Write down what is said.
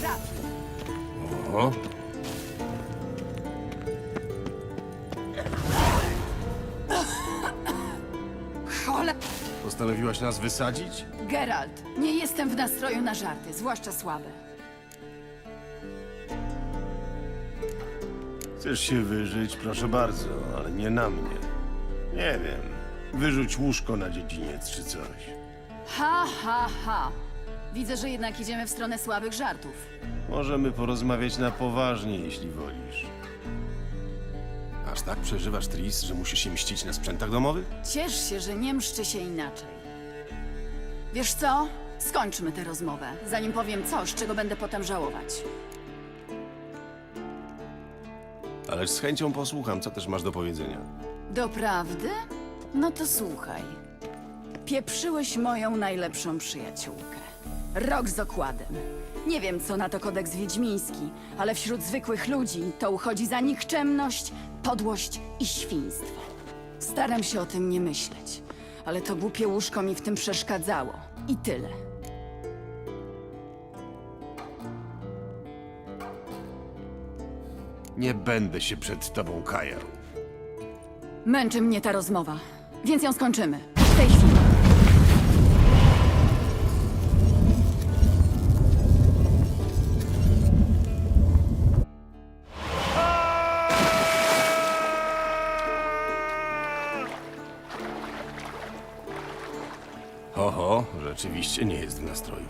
trafił. O, Chole... postanowiłaś nas wysadzić? Geralt, nie jestem w nastroju na żarty, zwłaszcza słabe. Chcesz się wyżyć? Proszę bardzo, ale nie na mnie. Nie wiem. Wyrzuć łóżko na dziedziniec czy coś. Ha, ha, ha. Widzę, że jednak idziemy w stronę słabych żartów. Możemy porozmawiać na poważnie, jeśli wolisz. Aż tak przeżywasz Tris, że musisz się mścić na sprzętach domowych? Ciesz się, że nie mszczy się inaczej. Wiesz co? Skończmy tę rozmowę, zanim powiem coś, czego będę potem żałować. Ależ z chęcią posłucham, co też masz do powiedzenia. Doprawdy? No to słuchaj. Pieprzyłeś moją najlepszą przyjaciółkę. Rok z okładem. Nie wiem, co na to kodeks wiedźmiński, ale wśród zwykłych ludzi to uchodzi za nikczemność, podłość i świństwo. Staram się o tym nie myśleć, ale to głupie łóżko mi w tym przeszkadzało. I tyle. Nie będę się przed tobą kajał. Męczy mnie ta rozmowa, więc ją skończymy. W tej chwili. Oho, rzeczywiście nie jest w nastroju.